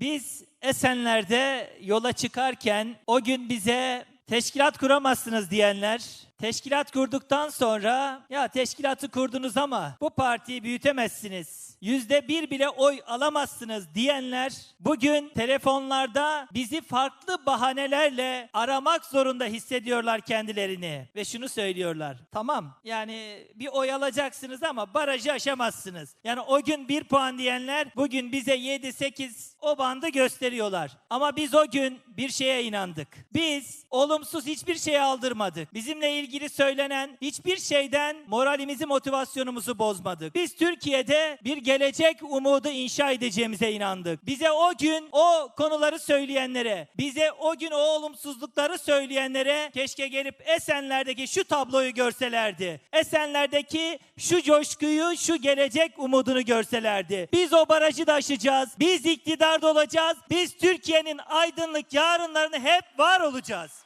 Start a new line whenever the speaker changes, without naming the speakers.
Biz Esenler'de yola çıkarken o gün bize teşkilat kuramazsınız diyenler, teşkilat kurduktan sonra ya teşkilatı kurdunuz ama bu partiyi büyütemezsiniz. Yüzde bir bile oy alamazsınız diyenler bugün telefonlarda bizi farklı bahanelerle aramak zorunda hissediyorlar kendilerini. Ve şunu söylüyorlar. Tamam yani bir oy alacaksınız ama barajı aşamazsınız. Yani o gün bir puan diyenler bugün bize 7-8 o bandı gösteriyorlar. Ama biz o gün bir şeye inandık. Biz olumsuz hiçbir şey aldırmadık. Bizimle ilgili söylenen hiçbir şeyden moralimizi, motivasyonumuzu bozmadık. Biz Türkiye'de bir gelecek umudu inşa edeceğimize inandık. Bize o gün o konuları söyleyenlere, bize o gün o olumsuzlukları söyleyenlere keşke gelip Esenler'deki şu tabloyu görselerdi. Esenler'deki şu coşkuyu, şu gelecek umudunu görselerdi. Biz o barajı da aşacağız. Biz iktidarda olacağız. Biz Türkiye'nin aydınlık yarınlarını hep var olacağız.